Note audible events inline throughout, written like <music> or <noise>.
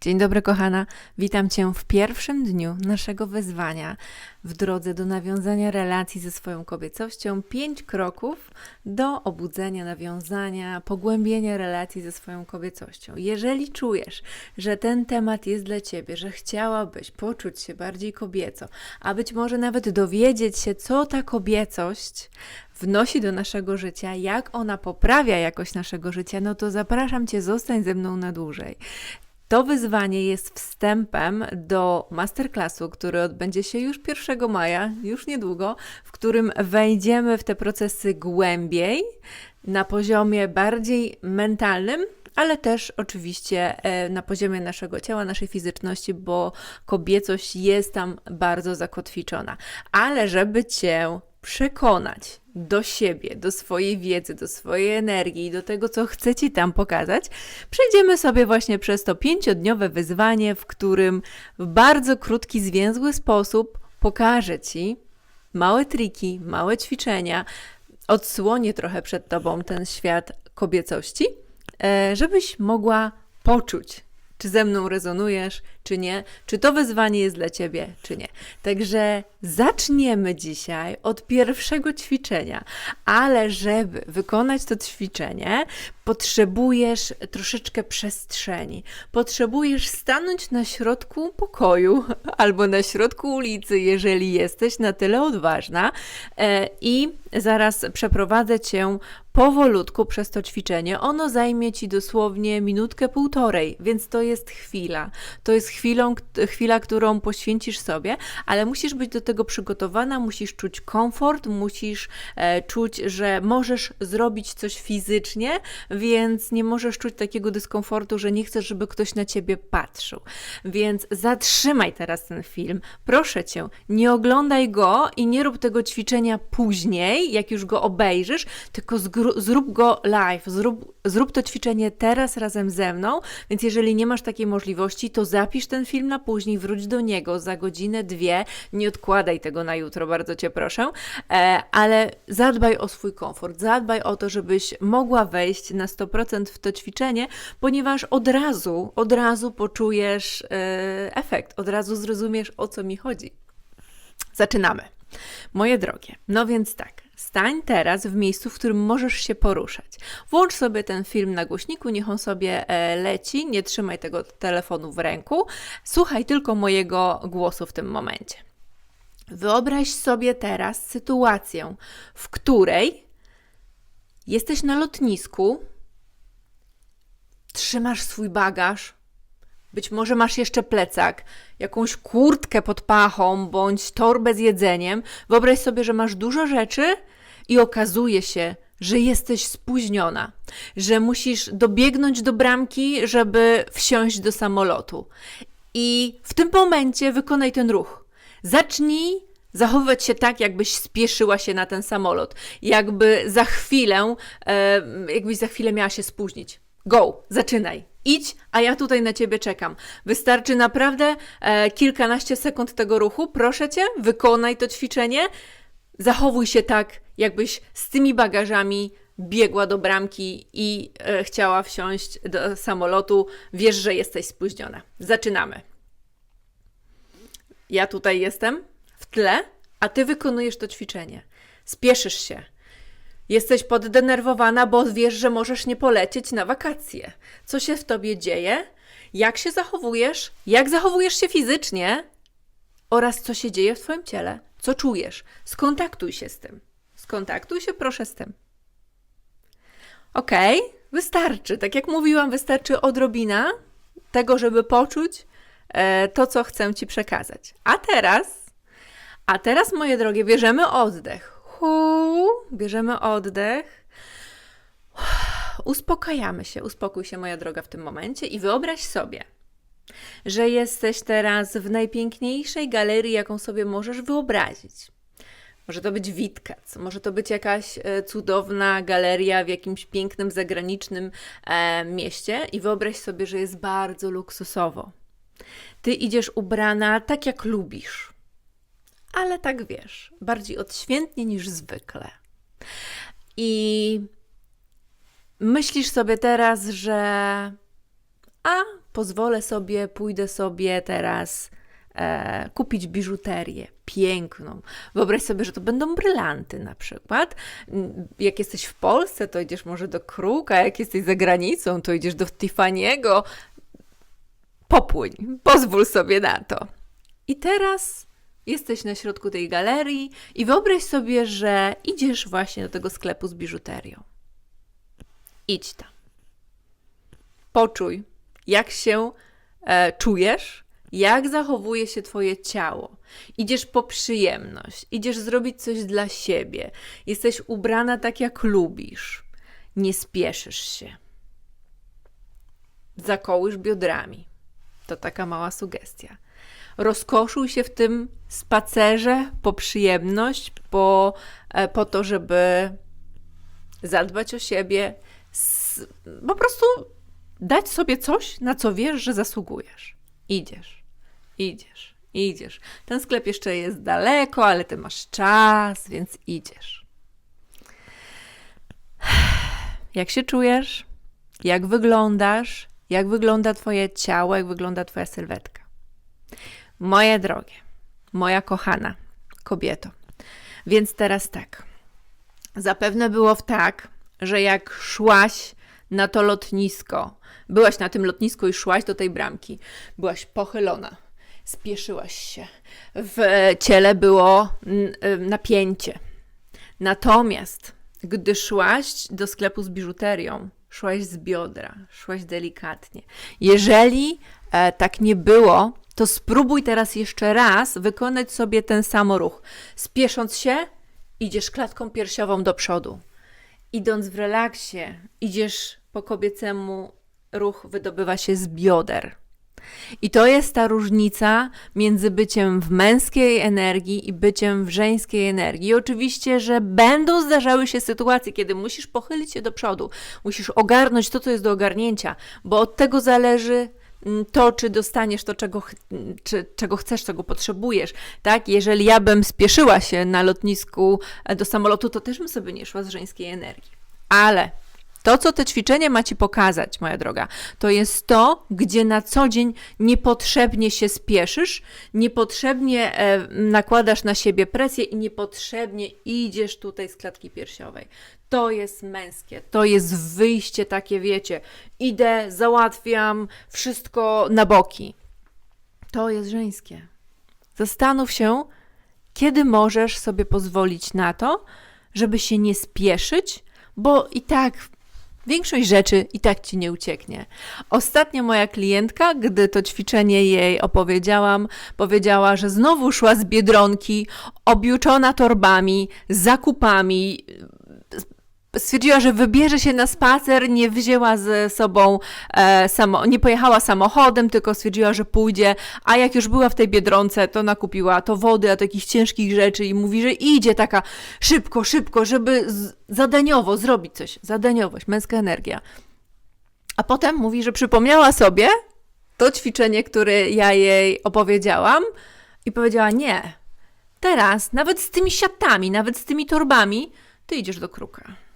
Dzień dobry, kochana. Witam Cię w pierwszym dniu naszego wyzwania w drodze do nawiązania relacji ze swoją kobiecością. Pięć kroków do obudzenia, nawiązania, pogłębienia relacji ze swoją kobiecością. Jeżeli czujesz, że ten temat jest dla Ciebie, że chciałabyś poczuć się bardziej kobieco, a być może nawet dowiedzieć się, co ta kobiecość wnosi do naszego życia, jak ona poprawia jakość naszego życia, no to zapraszam Cię, zostań ze mną na dłużej. To wyzwanie jest wstępem do masterclassu, który odbędzie się już 1 maja, już niedługo, w którym wejdziemy w te procesy głębiej, na poziomie bardziej mentalnym, ale też oczywiście e, na poziomie naszego ciała, naszej fizyczności, bo kobiecość jest tam bardzo zakotwiczona. Ale żeby Cię przekonać do siebie, do swojej wiedzy, do swojej energii, do tego, co chce Ci tam pokazać, przejdziemy sobie właśnie przez to pięciodniowe wyzwanie, w którym w bardzo krótki, zwięzły sposób pokażę Ci małe triki, małe ćwiczenia, odsłonię trochę przed Tobą ten świat kobiecości, e, żebyś mogła poczuć, czy ze mną rezonujesz, czy nie, czy to wyzwanie jest dla ciebie, czy nie. Także zaczniemy dzisiaj od pierwszego ćwiczenia, ale żeby wykonać to ćwiczenie, potrzebujesz troszeczkę przestrzeni. Potrzebujesz stanąć na środku pokoju <laughs> albo na środku ulicy, jeżeli jesteś na tyle odważna, e, i zaraz przeprowadzę cię powolutku przez to ćwiczenie. Ono zajmie ci dosłownie minutkę, półtorej, więc to jest chwila. To jest chwilą, chwila, którą poświęcisz sobie, ale musisz być do tego przygotowana, musisz czuć komfort, musisz e, czuć, że możesz zrobić coś fizycznie, więc nie możesz czuć takiego dyskomfortu, że nie chcesz, żeby ktoś na ciebie patrzył. Więc zatrzymaj teraz ten film. Proszę cię, nie oglądaj go i nie rób tego ćwiczenia później, jak już go obejrzysz, tylko zrób go live, zrób, zrób to ćwiczenie teraz razem ze mną. Więc jeżeli nie masz takiej możliwości, to zapisz ten film na później, wróć do niego za godzinę, dwie. Nie odkładaj tego na jutro, bardzo cię proszę, e, ale zadbaj o swój komfort, zadbaj o to, żebyś mogła wejść na 100% w to ćwiczenie, ponieważ od razu, od razu poczujesz e, efekt, od razu zrozumiesz o co mi chodzi. Zaczynamy. Moje drogie, no więc tak, Stań teraz w miejscu, w którym możesz się poruszać. Włącz sobie ten film na głośniku, niech on sobie e, leci, nie trzymaj tego telefonu w ręku, słuchaj tylko mojego głosu w tym momencie. Wyobraź sobie teraz sytuację, w której jesteś na lotnisku, trzymasz swój bagaż, być może masz jeszcze plecak, jakąś kurtkę pod pachą bądź torbę z jedzeniem. Wyobraź sobie, że masz dużo rzeczy i okazuje się, że jesteś spóźniona, że musisz dobiegnąć do bramki, żeby wsiąść do samolotu. I w tym momencie wykonaj ten ruch. Zacznij zachowywać się tak, jakbyś spieszyła się na ten samolot, jakby za chwilę, e, jakbyś za chwilę miała się spóźnić. Go, zaczynaj. Idź, a ja tutaj na ciebie czekam. Wystarczy naprawdę e, kilkanaście sekund tego ruchu. Proszę cię, wykonaj to ćwiczenie. Zachowuj się tak, jakbyś z tymi bagażami biegła do bramki i e, chciała wsiąść do samolotu. Wiesz, że jesteś spóźniona. Zaczynamy. Ja tutaj jestem w tle, a ty wykonujesz to ćwiczenie. Spieszysz się Jesteś poddenerwowana, bo wiesz, że możesz nie polecieć na wakacje. Co się w tobie dzieje? Jak się zachowujesz? Jak zachowujesz się fizycznie? Oraz co się dzieje w twoim ciele? Co czujesz? Skontaktuj się z tym. Skontaktuj się proszę z tym. Ok, wystarczy. Tak jak mówiłam, wystarczy odrobina tego, żeby poczuć e, to, co chcę ci przekazać. A teraz, a teraz, moje drogie, bierzemy oddech Bierzemy oddech. Uspokajamy się, uspokój się, moja droga, w tym momencie i wyobraź sobie, że jesteś teraz w najpiękniejszej galerii, jaką sobie możesz wyobrazić. Może to być Witkac, może to być jakaś e, cudowna galeria w jakimś pięknym zagranicznym e, mieście i wyobraź sobie, że jest bardzo luksusowo. Ty idziesz ubrana tak, jak lubisz ale tak wiesz, bardziej odświętnie niż zwykle. I myślisz sobie teraz, że a pozwolę sobie, pójdę sobie teraz e, kupić biżuterię piękną. Wyobraź sobie, że to będą brylanty na przykład. Mm, Jak jesteś w Polsce, to idziesz może do Kruka, jak jesteś za granicą, to idziesz do Tiffany'ego. Popłyń, pozwól sobie na to. I teraz jesteś na środku tej galerii i wyobraź sobie, że idziesz właśnie do tego sklepu z biżuterią. Idź tam. Poczuj, jak się e, czujesz, jak zachowuje się Twoje ciało. Idziesz po przyjemność, idziesz zrobić coś dla siebie, jesteś ubrana tak, jak lubisz, nie spieszysz się. Zakołysz biodrami. To taka mała sugestia. Rozkoszuj się w tym spacerze po przyjemność, po, e, po to, żeby zadbać o siebie, po prostu dać sobie coś, na co wiesz, że zasługujesz. Idziesz, idziesz, idziesz. Ten sklep jeszcze jest daleko, ale ty masz czas, więc idziesz. Jak się czujesz? Jak wyglądasz? Jak wygląda Twoje ciało? Jak wygląda Twoja sylwetka? Moje drogie, moja kochana kobieto. Więc teraz tak. Zapewne było w tak, że jak szłaś na to lotnisko, byłaś na tym lotnisku i szłaś do tej bramki, byłaś pochylona, spieszyłaś się, w ciele było y, napięcie. Natomiast gdy szłaś do sklepu z biżuterią, szłaś z biodra, szłaś delikatnie. Jeżeli e, tak nie było, to spróbuj teraz jeszcze raz wykonać sobie ten sam ruch. Spiesząc się, idziesz klatką piersiową do przodu. Idąc w relaksie, idziesz po kobiecemu, ruch wydobywa się z bioder. I to jest ta różnica między byciem w męskiej energii i byciem w żeńskiej energii. Oczywiście, że będą zdarzały się sytuacje, kiedy musisz pochylić się do przodu, musisz ogarnąć to, co jest do ogarnięcia, bo od tego zależy to, czy dostaniesz to, czego, ch- czy, czego chcesz, czego potrzebujesz. Tak? Jeżeli ja bym spieszyła się na lotnisku e, do samolotu, to też bym sobie nie szła z żeńskiej energii. Ale to, co te ćwiczenie ma Ci pokazać, moja droga, to jest to, gdzie na co dzień niepotrzebnie się spieszysz, niepotrzebnie e, nakładasz na siebie presję i niepotrzebnie idziesz tutaj z klatki piersiowej. To jest męskie, to jest wyjście takie, wiecie, idę, załatwiam wszystko na boki. To jest żeńskie. Zastanów się, kiedy możesz sobie pozwolić na to, żeby się nie spieszyć, bo i tak większość rzeczy i tak ci nie ucieknie. Ostatnia moja klientka, gdy to ćwiczenie jej opowiedziałam, powiedziała, że znowu szła z biedronki, objuczona torbami, zakupami. Stwierdziła, że wybierze się na spacer, nie wzięła ze sobą, e, samo, nie pojechała samochodem, tylko stwierdziła, że pójdzie, a jak już była w tej biedronce, to nakupiła to wody, a takich ciężkich rzeczy i mówi, że idzie taka szybko, szybko, żeby zadaniowo zrobić coś. Zadaniowość, męska energia. A potem mówi, że przypomniała sobie to ćwiczenie, które ja jej opowiedziałam i powiedziała: Nie, teraz nawet z tymi siatami, nawet z tymi torbami, ty idziesz do kruka.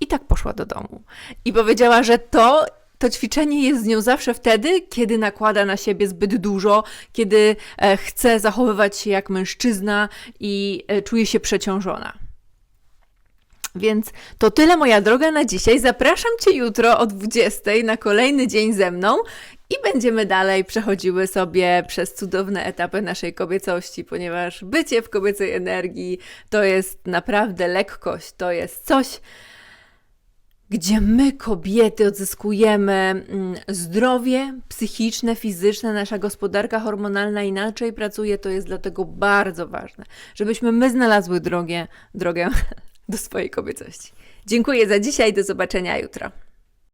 I tak poszła do domu. I powiedziała, że to, to ćwiczenie jest z nią zawsze wtedy, kiedy nakłada na siebie zbyt dużo, kiedy e, chce zachowywać się jak mężczyzna i e, czuje się przeciążona. Więc to tyle, moja droga, na dzisiaj. Zapraszam Cię jutro o 20 na kolejny dzień ze mną i będziemy dalej przechodziły sobie przez cudowne etapy naszej kobiecości, ponieważ bycie w kobiecej energii to jest naprawdę lekkość, to jest coś, gdzie my, kobiety, odzyskujemy mm, zdrowie psychiczne, fizyczne, nasza gospodarka hormonalna inaczej pracuje, to jest dlatego bardzo ważne, żebyśmy my znalazły drogę, drogę <laughs> do swojej kobiecości. Dziękuję za dzisiaj, do zobaczenia jutro.